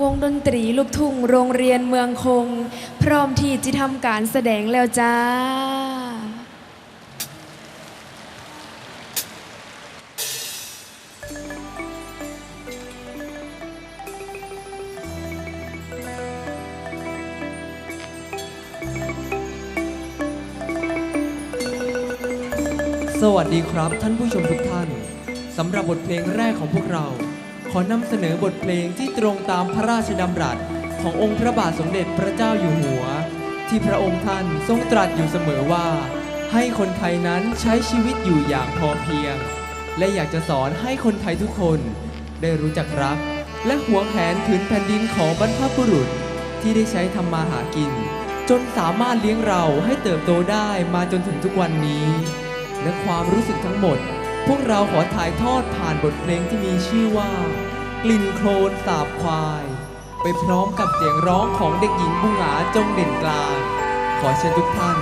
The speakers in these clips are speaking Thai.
วงดนตรีลูกทุ่งโรงเรียนเมืองคง พร้อมที่จะทำการแสดงแล้วจ้า สวัสดีครับท่านผู้ชมทุกท่านสำหรับบทเพลงแรกของพวกเรา ขอนำเสนอบทเพลงที่ตรงตามพระราชดำรัส ขององค์พระบาทสมเด็จพระเจ้าอยู่หัว ที่พระองค์ท่านทรงตรัสอยู่เสมอว่า ให้คนไทยนั้นใช้ชีวิตอยู่อย่างพอเพียง และอยากจะสอนให้คนไทยทุกคน ได้รู้จักรัก และหวงแหนผืนแผ่นดินของบรรพบุรุษ ที่ได้ใช้ทำมาหากิน จนสามารถเลี้ยงเราให้เติบโตได้มาจนถึงทุกวันนี้ และความรู้สึกทั้งหมด พวกเราขอถ่ายทอดผ่านบทเพลงที่มีชื่อว่า กลิ่นโคลนสาบควาย ไปพร้อมกับเสียงร้องของเด็กหญิงบุหงาจงเด่นกลาง ขอเชิญทุกท่าน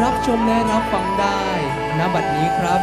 รับชมและรับฟังได้ณบัดนี้ครับ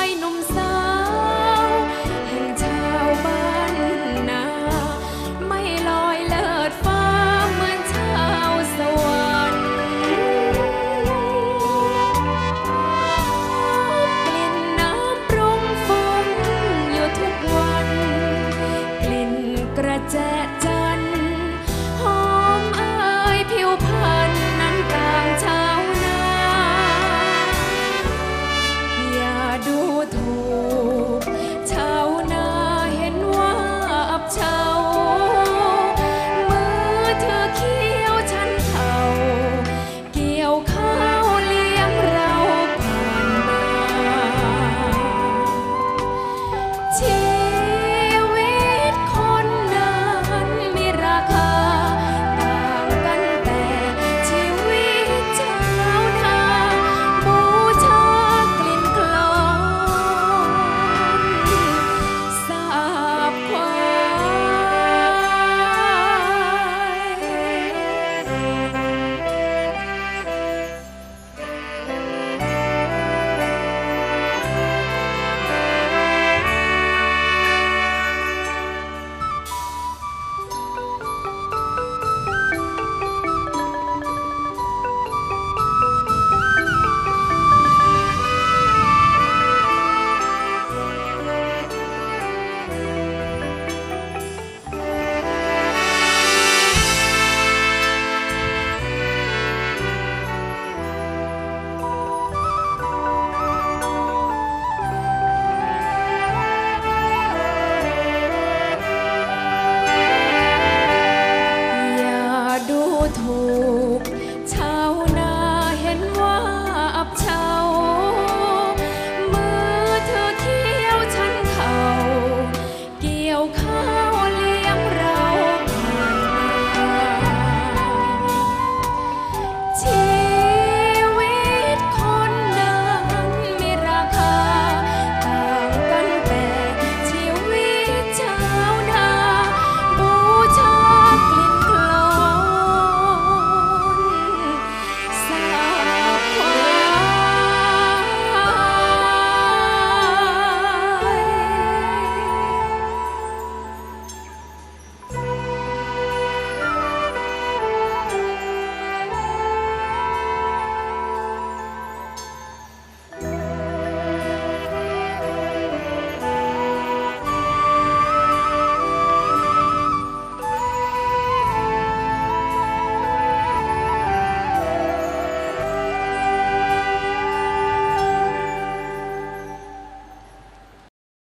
ายหนุ่มสาว